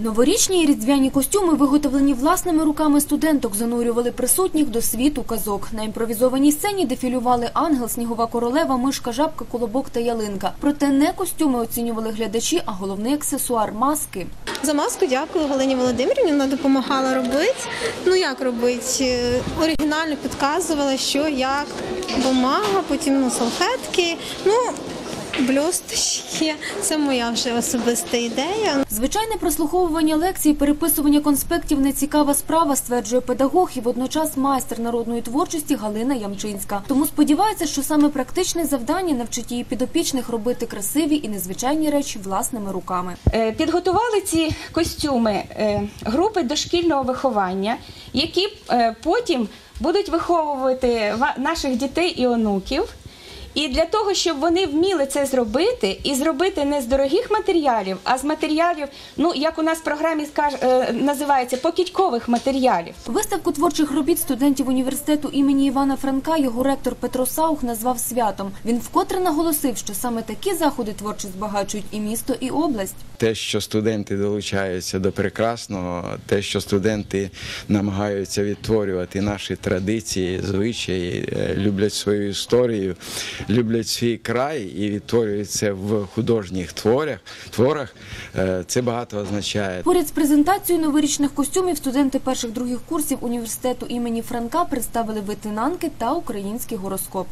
Новорічні і різдвяні костюми, виготовлені власними руками студенток, занурювали присутніх до світу казок. На імпровізованій сцені дефілювали ангел, снігова королева, мишка, жабка, колобок та ялинка. Проте не костюми оцінювали глядачі, а головний аксесуар маски. За маску дякую Галині Володимирівні. Вона допомагала робити. Ну як робити? Е, Оригінально підказувала, що як бумага, потім ну, салфетки. Ну, бльосточки. Це моя вже особиста ідея. Звичайне прослуховування лекцій, переписування конспектів не цікава справа, стверджує педагог і водночас майстер народної творчості Галина Ямчинська. Тому сподівається, що саме практичне завдання навчить її підопічних робити красиві і незвичайні речі власними руками. Е, Підготували ці костюми е, групи дошкільного виховання, які е, потім будуть виховувати ва- наших дітей і онуків. І для того, щоб вони вміли це зробити, і зробити не з дорогих матеріалів, а з матеріалів, ну як у нас в програмі скаж, е, називається покидькових матеріалів. Виставку творчих робіт студентів університету імені Івана Франка його ректор Петро Саух назвав святом. Він вкотре наголосив, що саме такі заходи творчо збагачують і місто, і область. те, що студенти долучаються до прекрасного, те, що студенти намагаються відтворювати наші традиції, звичаї, е, люблять свою історію, люблять свій край і відтворюють в художніх творах, творах, е, це багато означає. Поряд з презентацією новорічних костюмів студенти перших других курсів університету імені Франка представили витинанки та український гороскоп.